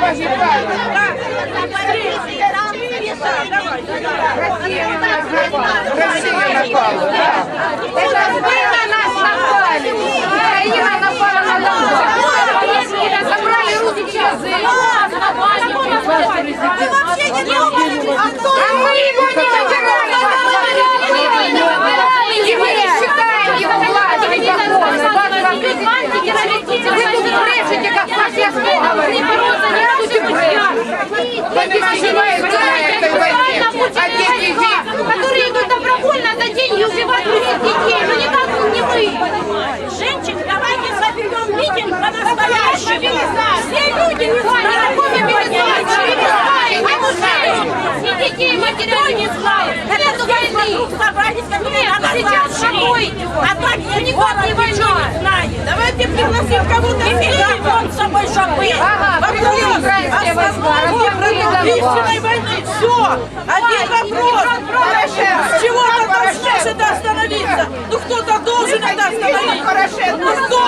погибают. Россия напала, да. Это вы на нас напали. Украина напала на нас. Забрали русский язык. А мы его не выбирали. И мы не считаем его властью законной. Вы тут брешете, как по-честному Все люди не знают, какой мобилизации, не знают, не мужей, ни детей, матерей не знают. Нету войны. Нет, сейчас шагой А так я никак не война. Давайте пригласим кого-то из он с собой шагы. Вопрос основного братоубийственной войны. Все. Один вопрос. С чего мы должны это остановиться? Ну кто-то должен это остановить. Ну кто?